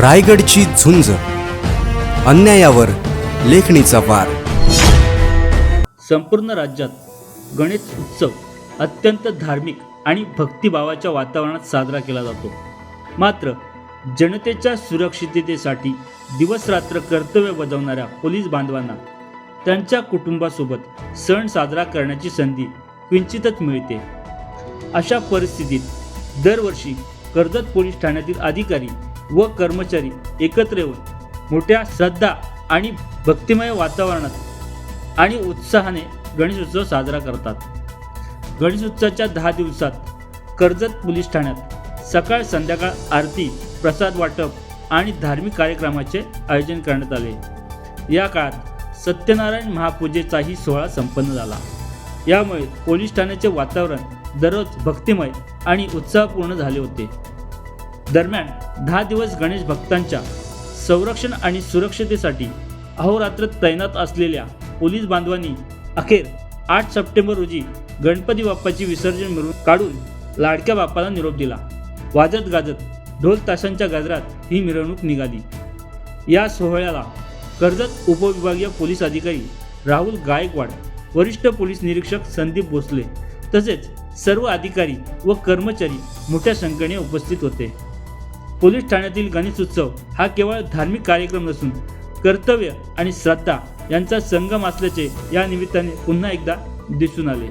रायगडची झुंज. अन्यायावर लेखणीचा वार. संपूर्ण राज्यात गणेश उत्सव अत्यंत धार्मिक आणि भक्तिभावाच्या वातावरणात साजरा केला जातो. मात्र जनतेच्या सुरक्षिततेसाठी दिवसरात्र कर्तव्य बजावणाऱ्या पोलीस बांधवांना त्यांच्या कुटुंबासोबत सण साजरा करण्याची संधी किंचितच मिळते. अशा परिस्थितीत दरवर्षी कर्जत पोलीस ठाण्यातील अधिकारी व कर्मचारी एकत्र येऊन मोठ्या श्रद्धा आणि भक्तिमय वातावरणात आणि उत्साहाने गणेशोत्सव साजरा करतात. गणेशोत्सवाच्या दहा दिवसात कर्जत पोलीस ठाण्यात सकाळ संध्याकाळ आरती प्रसाद वाटप आणि धार्मिक कार्यक्रमाचे आयोजन करण्यात आले. या काळात सत्यनारायण महापूजेचाही सोहळा संपन्न झाला. यामुळे पोलीस ठाण्याचे वातावरण दररोज भक्तिमय आणि उत्साहपूर्ण झाले होते. दरम्यान दहा दिवस गणेश भक्तांच्या संरक्षण आणि सुरक्षतेसाठी अहोरात्र तैनात असलेल्या पोलीस बांधवांनी अखेर आठ सप्टेंबर रोजी गणपती बाप्पाची विसर्जन मिळवून काढून लाडक्या बाप्पाला निरोप दिला. वाजत गाजत ढोल ताशांच्या गजरात ही मिरवणूक निघाली. या सोहळ्याला कर्जत उपविभागीय पोलीस अधिकारी राहुल गायकवाड वरिष्ठ पोलीस निरीक्षक संदीप भोसले तसेच सर्व अधिकारी व कर्मचारी मोठ्या संख्येने उपस्थित होते. पोलीस ठाण्यातील गणेशोत्सव हा केवळ धार्मिक कार्यक्रम नसून कर्तव्य आणि श्रद्धा यांचा संगम असल्याचे या निमित्ताने पुन्हा एकदा दिसून आले.